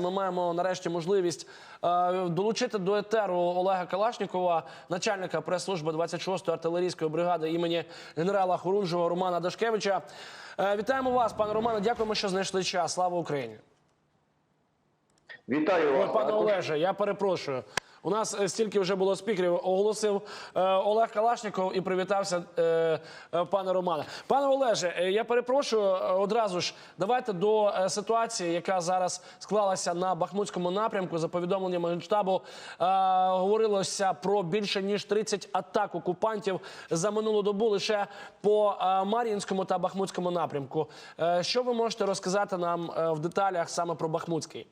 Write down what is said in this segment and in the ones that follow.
Ми маємо нарешті можливість е, долучити до етеру Олега Калашнікова, начальника прес-служби 26-ї артилерійської бригади імені генерала Хорунжого Романа Дашкевича. Е, вітаємо вас, пане Романе. Дякуємо, що знайшли час. Слава Україні! Вітаю вас. пане. Олеже, я перепрошую. У нас е, стільки вже було спікерів. Оголосив е, Олег Калашніков і привітався е, пане Романе. Пане Олеже, я перепрошую одразу ж. Давайте до ситуації, яка зараз склалася на Бахмутському напрямку. За повідомленням генштабу говорилося про більше ніж 30 атак окупантів за минулу добу лише по Мар'їнському та Бахмутському напрямку. Що ви можете розказати нам в деталях саме про Бахмутський?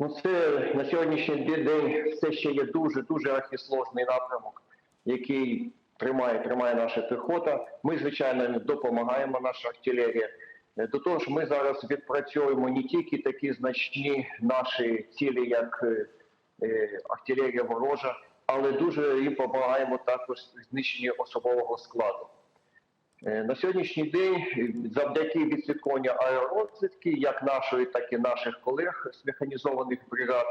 Ну, це на сьогоднішній день все ще є дуже дуже архісложний напрямок, який тримає тримає наша піхота. Ми звичайно допомагаємо наша артилерія. До того ж, ми зараз відпрацьовуємо не тільки такі значні наші цілі, як е, е, артилерія ворожа, але дуже їм допомагаємо також в знищенні особового складу. Е, На сьогоднішній день, е, завдяки відслідкуванню аеророзвідки, як нашої, так і наших колег з механізованих бригад,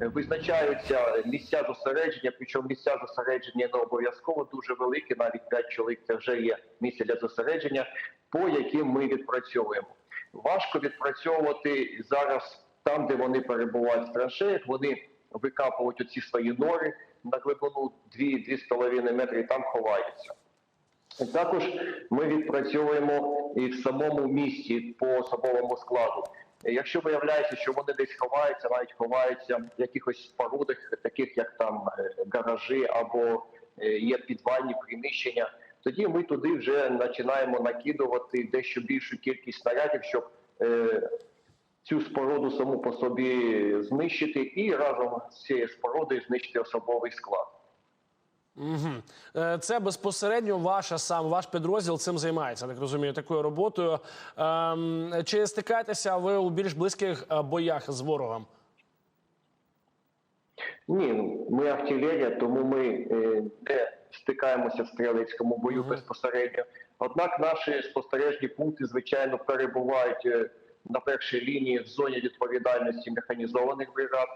е, визначаються місця зосередження, причому місця зосередження не обов'язково дуже великі, навіть 5 чоловік це вже є місце для зосередження, по яким ми відпрацьовуємо. Важко відпрацьовувати зараз там, де вони перебувають в траншеях, вони викапують оці свої нори на глибину 2-2,5 метри і там ховаються. Також ми відпрацьовуємо і в самому місті по особовому складу. Якщо виявляється, що вони десь ховаються, навіть ховаються в якихось спорудах, таких як там е, гаражі або е, є підвальні приміщення, тоді ми туди вже починаємо накидувати дещо більшу кількість снарядів, щоб е, цю споруду саму по собі знищити, і разом з цією спорудою знищити особовий склад. Угу. Це безпосередньо ваша сам ваш підрозділ цим займається. Так розумію, такою роботою. Ем, чи стикаєтеся ви у більш близьких е, боях з ворогом? Ні, ну, ми артилерія, тому ми не стикаємося в стрілецькому бою Мгм. безпосередньо. Однак наші спостережні пункти, звичайно, перебувають е, на першій лінії в зоні відповідальності механізованих бригад.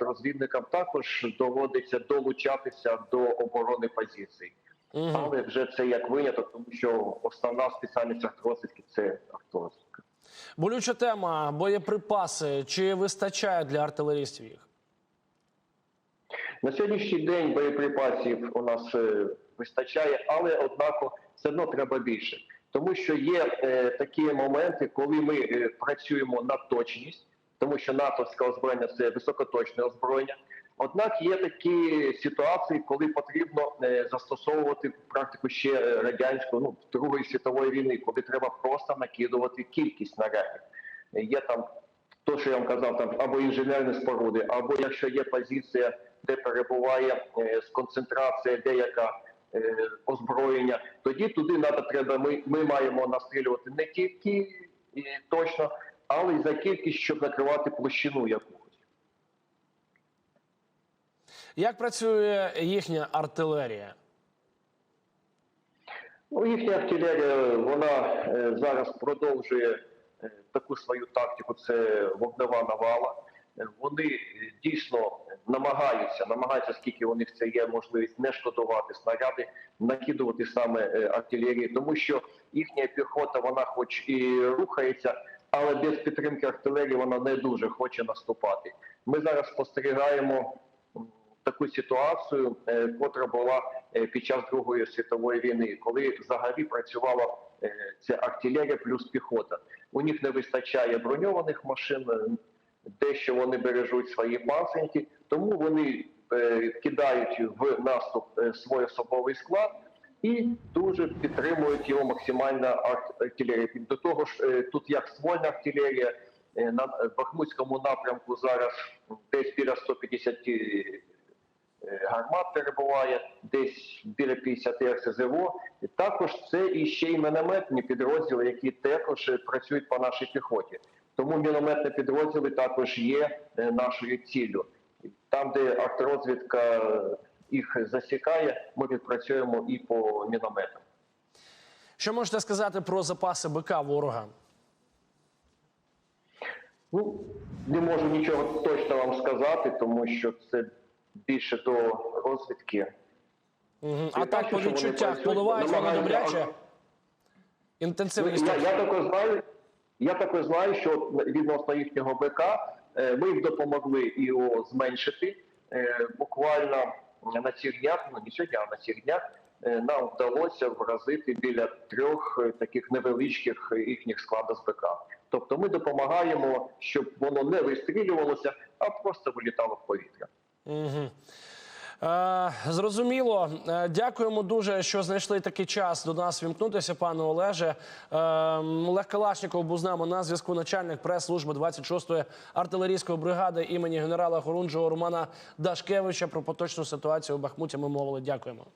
Розвідникам також доводиться долучатися до оборони позицій. Угу. Але вже це як виняток, тому що основна спеціальність артрозвідки це артрозвідка. Болюча тема боєприпаси. Чи вистачає для артилерістів їх? На сьогоднішній день боєприпасів у нас е, вистачає, але однако все одно треба більше, тому що є е, такі моменти, коли ми е, працюємо на точність, тому що натовське озброєння це високоточне озброєння. Однак є такі ситуації, коли потрібно е, застосовувати практику ще е, радянської ну Другої світової війни, коли треба просто накидувати кількість снарядів. Е, Є там то, що я вам казав, там або інженерні споруди, або якщо є позиція, де перебуває е, сконцентрація деяка е, озброєння, тоді туди треба. Ми, ми маємо настрілювати не тільки точно, але й за кількість, щоб накривати площину якусь. Як працює їхня артилерія? Ну, їхня артилерія, вона е, зараз продовжує е, таку свою тактику, це вогнева навала. Е, Вони дійсно намагаються, намагаються, скільки у них це є можливість, не шкодувати снаряди, накидувати саме артилерії, тому що їхня піхота, вона хоч і рухається, але без підтримки артилерії вона не дуже хоче наступати. Ми зараз спостерігаємо таку ситуацію, е, котра була е, під час Другої світової війни, коли взагалі працювала е, це артилерія плюс піхота. У них не вистачає броньованих машин, дещо вони бережуть свої пасенки, тому вони кидають в наступ свій особовий склад. І дуже підтримують його максимальна арт- артилерія. До того ж, е, тут як ствольна артилерія е, на Бахмутському напрямку зараз десь біля 150 е, гармат перебуває, десь біля 50 РСЗВО. І також це і ще й мінометні підрозділи, які також працюють по нашій піхоті. Тому мінометні підрозділи також є нашою ціллю. Там, де артрозвідка їх засікає, ми відпрацюємо і по мінометам. Що можете сказати про запаси БК ворога? Ну, не можу нічого точно вам сказати, тому що це більше до розвідки. Мгм. А так по відчуттях поливають вони добряче. Інтенсивність. я, я також знаю, я також знаю, що відносно їхнього БК е, ми їм допомогли його зменшити. Е, Буквально на цих днях, ну не сьогодні, а на цих днях е, нам вдалося вразити біля трьох е, таких невеличких їхніх складів СБК. Тобто ми допомагаємо, щоб воно не вистрілювалося, а просто вилітало в повітря. Угу. Е, зрозуміло. Е, дякуємо дуже, що знайшли такий час до нас вімкнутися, пане Олеже. Е, Олег Калашніков був з нами на зв'язку. Начальник прес-служби 26-ї артилерійської бригади імені генерала Хорунжого Романа Дашкевича. Про поточну ситуацію у Бахмуті ми мовили. Дякуємо.